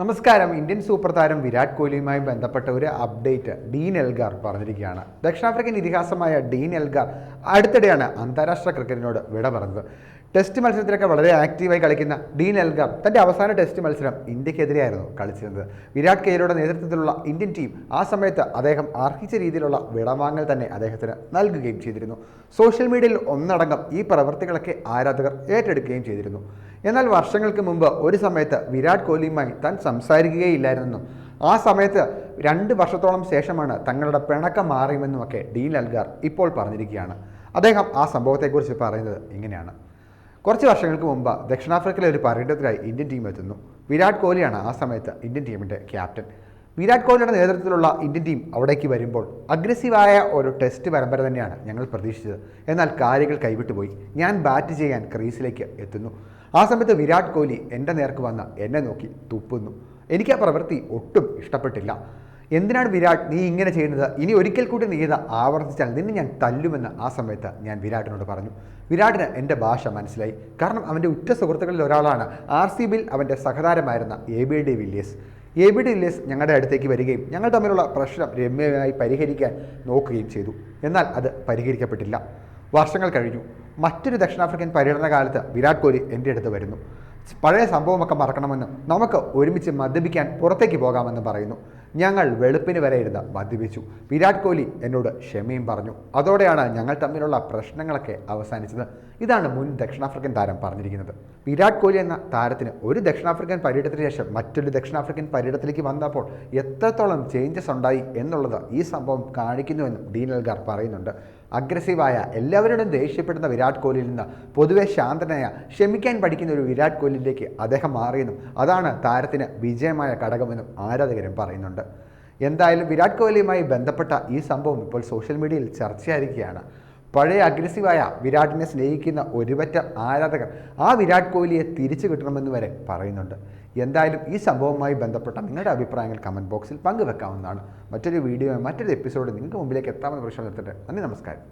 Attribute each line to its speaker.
Speaker 1: നമസ്കാരം. Indian super താരം വിരാട് കോഹ്ലിയുമായി ബന്ധപ്പെട്ട ഒരു അപ്ഡേറ്റ് ഡീൻ എൽഗാർ പറഞ്ഞിരിക്കുകയാണ്. ദക്ഷിണാഫ്രിക്കൻ ഇതിഹാസമായ ഡീൻ എൽഗാർ അടുത്തിടെയാണ് അന്താരാഷ്ട്ര ക്രിക്കറ്റിനോട് വിട പറഞ്ഞത്. ടെസ്റ്റ് മത്സരത്തിലൊക്കെ വളരെ ആക്റ്റീവായി കളിക്കുന്ന ഡീൻ എൽഗാം തന്റെ അവസാന ടെസ്റ്റ് മത്സരം ഇന്ത്യക്കെതിരെയായിരുന്നു കളിച്ചിരുന്നത്. വിരാട് കോഹ്ലിയുടെ നേതൃത്വത്തിലുള്ള ഇന്ത്യൻ ടീം ആ സമയത്ത് അദ്ദേഹം അർഹിച്ച രീതിയിലുള്ള വിടവാങ്ങൽ തന്നെ അദ്ദേഹത്തിന് നൽകുകയും ചെയ്തിരുന്നു. സോഷ്യൽ മീഡിയയിൽ ഒന്നടങ്കം ഈ പ്രവൃത്തികളൊക്കെ ആരാധകർ ഏറ്റെടുക്കുകയും ചെയ്തിരുന്നു. എന്നാൽ വർഷങ്ങൾക്ക് മുമ്പ് ഒരു സമയത്ത് വിരാട് കോഹ്ലിയുമായി താൻ സംസാരിക്കുകയില്ലായിരുന്നെന്നും ആ സമയത്ത് രണ്ട് വർഷത്തോളം ശേഷമാണ് തങ്ങളുടെ പിണക്കം മാറിയുമെന്നുമൊക്കെ ഡീൻ അൽഗാർ ഇപ്പോൾ പറഞ്ഞിരിക്കുകയാണ്. അദ്ദേഹം ആ സംഭവത്തെക്കുറിച്ച് പറയുന്നത് ഇങ്ങനെയാണ്. കുറച്ച് വർഷങ്ങൾക്ക് മുമ്പ് ദക്ഷിണാഫ്രിക്കയിലെ ഒരു പര്യടനത്തിനായി ഇന്ത്യൻ ടീം എത്തുന്നു. വിരാട് കോഹ്ലിയാണ് ആ സമയത്ത് ഇന്ത്യൻ ടീമിന്റെ ക്യാപ്റ്റൻ വിരാട് കോഹ്ലിയുടെ നേതൃത്വത്തിലുള്ള ഇന്ത്യൻ ടീം അവിടേക്ക് വരുമ്പോൾ അഗ്രസീവായ ഒരു ടെസ്റ്റ് പരമ്പര തന്നെയാണ് ഞങ്ങൾ പ്രതീക്ഷിച്ചത്. എന്നാൽ കാര്യങ്ങൾ കൈവിട്ടുപോയി ഞാൻ ബാറ്റ് ചെയ്യാൻ ക്രീസിലേക്ക് എത്തുന്നു. ആ സമയത്ത് വിരാട് കോഹ്ലി എന്റെ നേർക്ക് വന്ന് എന്നെ നോക്കി തുപ്പുന്നു. എനിക്ക് ആ പ്രവൃത്തി ഒട്ടും ഇഷ്ടപ്പെട്ടില്ല. എന്തിനാണ് വിരാട് നീ ഇങ്ങനെ ചെയ്യുന്നത്? ഇനി ഒരിക്കൽ കൂടി നീ ഇത് ആവർത്തിച്ചാൽ നിന്നെ ഞാൻ തല്ലുമെന്ന് ആ സമയത്ത് ഞാൻ വിരാട്ടിനോട് പറഞ്ഞു. വിരാടിന് എന്റെ ഭാഷ മനസ്സിലായി. കാരണം അവന്റെ ഉറ്റ സുഹൃത്തുക്കളിൽ ഒരാളാണ് ആർ സി ബിയിൽ അവന്റെ സഹതാരമായിരുന്ന A B D Villiers A B D Villiers ഞങ്ങളുടെ അടുത്തേക്ക് വരികയും ഞങ്ങൾ തമ്മിലുള്ള പ്രശ്നം രമ്യമായി പരിഹരിക്കാൻ നോക്കുകയും ചെയ്തു. എന്നാൽ അത് പരിഹരിക്കപ്പെട്ടില്ല. വർഷങ്ങൾ കഴിഞ്ഞു. മറ്റൊരു ദക്ഷിണാഫ്രിക്കൻ പര്യടന കാലത്ത് വിരാട് കോഹ്ലി എന്റെ അടുത്ത് വരുന്നു. പഴയ സംഭവമൊക്കെ മറക്കണമെന്നും നമുക്ക് ഒരുമിച്ച് മദ്യപിക്കാൻ പുറത്തേക്ക് പോകാമെന്ന് പറയുന്നു. ഞങ്ങൾ വെളുപ്പിന് വരെ ഇരുന്ന് മദ്യപിച്ചു. വിരാട് കോഹ്ലി എന്നോട് ക്ഷമയും പറഞ്ഞു. അതോടെയാണ് ഞങ്ങൾ തമ്മിലുള്ള പ്രശ്നങ്ങളൊക്കെ അവസാനിച്ചത്. ഇതാണ് മുൻ ദക്ഷിണാഫ്രിക്കൻ താരം പറഞ്ഞിരിക്കുന്നത്. വിരാട് കോഹ്ലി എന്ന താരത്തിന് ഒരു ദക്ഷിണാഫ്രിക്കൻ പര്യടനത്തിന് ശേഷം മറ്റൊരു ദക്ഷിണാഫ്രിക്കൻ പര്യടനത്തിലേക്ക് വന്നപ്പോൾ എത്രത്തോളം ചേഞ്ചസ് ഉണ്ടായി എന്നുള്ളത് ഈ സംഭവം കാണിക്കുന്നുവെന്നും ഡീൻ എൽഗാർ പറയുന്നുണ്ട്. അഗ്രസീവായ എല്ലാവരോടും ദേഷ്യപ്പെടുന്ന വിരാട് കോഹ്ലിയിൽ നിന്ന് പൊതുവെ ശാന്തനായ ക്ഷമിക്കാൻ പഠിക്കുന്ന ഒരു വിരാട് കോഹ്ലിയിലേക്ക് അദ്ദേഹം മാറിയെന്നും അതാണ് താരത്തിന് വിജയമായ ഘടകമെന്നും ആരാധകരും പറയുന്നുണ്ട്. എന്തായാലും വിരാട് കോഹ്ലിയുമായി ബന്ധപ്പെട്ട ഈ സംഭവം ഇപ്പോൾ സോഷ്യൽ മീഡിയയിൽ ചർച്ചയായിരിക്കുകയാണ്. പഴയ അഗ്രസീവായ വിരാടിനെ സ്നേഹിക്കുന്ന ഒരുപറ്റ ആരാധകർ ആ വിരാട് കോഹ്ലിയെ തിരിച്ചു കിട്ടണമെന്ന് വരെ പറയുന്നുണ്ട്. എന്തായാലും ഈ സംഭവവുമായി ബന്ധപ്പെട്ട നിങ്ങളുടെ അഭിപ്രായങ്ങൾ കമന്റ് ബോക്സിൽ പങ്കുവെക്കാവുന്നതാണ്. മറ്റൊരു വീഡിയോ മറ്റൊരു എപ്പിസോഡ് നിങ്ങൾക്ക് മുമ്പിലേക്ക് എത്താമെന്ന് പ്രശ്നം നിർത്തിട്ട് നന്ദി നമസ്കാരം.